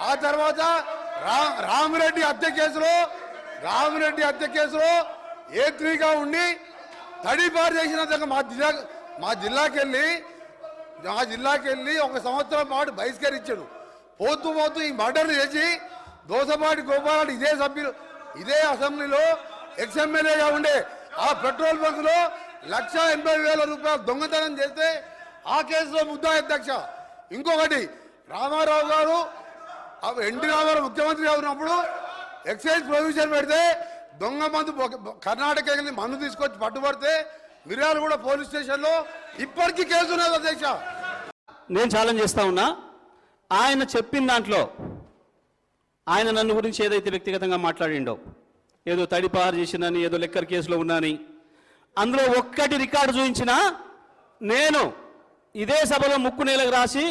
ఆ తర్వాత రా రామిరెడ్డి హత్య కేసులో రామిరెడ్డి హత్య కేసులో ఏ త్రీగా ఉండి తడిపారు చేసినందుకు మా జిల్లా మా జిల్లాకి వెళ్ళి మా జిల్లాకి వెళ్ళి ఒక సంవత్సరం పాటు బహిష్కరించాడు. పోతూ పోతూ ఈ మర్డర్ చేసి దోసపాటి గోపాలరెడ్డి ఇదే సభ్యులు ఇదే అసెంబ్లీలో ఎక్స్ఎమ్మెల్యేగా ఉండే ఆ పెట్రోల్ బంకులో లక్ష ఎనభై వేల రూపాయలు దొంగతనం చేస్తే ఆ కేసులో ముద్దా అధ్యక్ష. ఇంకొకటి రామారావు గారు ఎన్టీ రామారావు ముఖ్యమంత్రిగా ఉన్నప్పుడు ఎక్సైజ్ ప్రొవిజన్ పెడితే దొంగ మందు కర్ణాటక మందు తీసుకొచ్చి పట్టుబడితే మిర్యాలు కూడా పోలీస్ స్టేషన్లో ఇప్పటికీ కేసు ఉన్నది అధ్యక్ష. నేను ఛాలెంజ్ చేస్తా ఉన్నా. ఆయన చెప్పిన దాంట్లో ఆయన నన్ను గురించి ఏదైతే వ్యక్తిగతంగా మాట్లాడిండో ఏదో తడిపారు చేసిందని ఏదో లెక్కర్ కేసులో ఉన్నాని అందులో ఒక్కటి రికార్డు చూపించినా నేను ఇదే సభలో ముక్కు నేలకు రాసి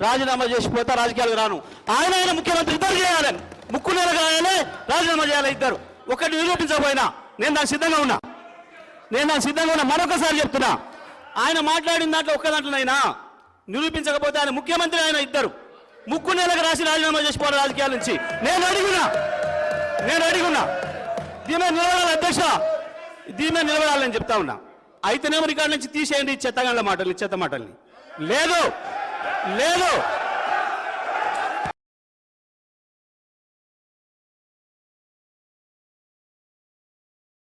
రాజీనామా చేసిపోతా రాజకీయాలకు రాను. ఆయన ఆయన ముఖ్యమంత్రి ఇద్దరు చేయాలి. ముక్కు నేల కాయాలి రాజీనామా చేయాలి ఇద్దరు. ఒకటి నిరూపించకపోయినా నేను దానికి సిద్ధంగా ఉన్నా. నేను దానికి సిద్ధంగా ఉన్నా. మరొకసారి చెప్తున్నా. ఆయన మాట్లాడిన దాంట్లో ఒక్క దాంట్లోనైనా నిరూపించకపోతే ఆయన ముఖ్యమంత్రి ఆయన ఇద్దరు. ముక్కు నెలకు రాసి రాజీనామా చేసిపోవాలి రాజకీయాల నుంచి. నేను అడిగినా నేను అడిగినా దీమే నిలబడాలి అధ్యక్ష. దీమే నిలబడాలని చెప్తా ఉన్నా. అయితేనేమో రికార్డు నుంచి తీసేయండి ఈ చెత్తగాళ్ళ మాటలు చెత్త మాటల్ని. లేదు. లేదు.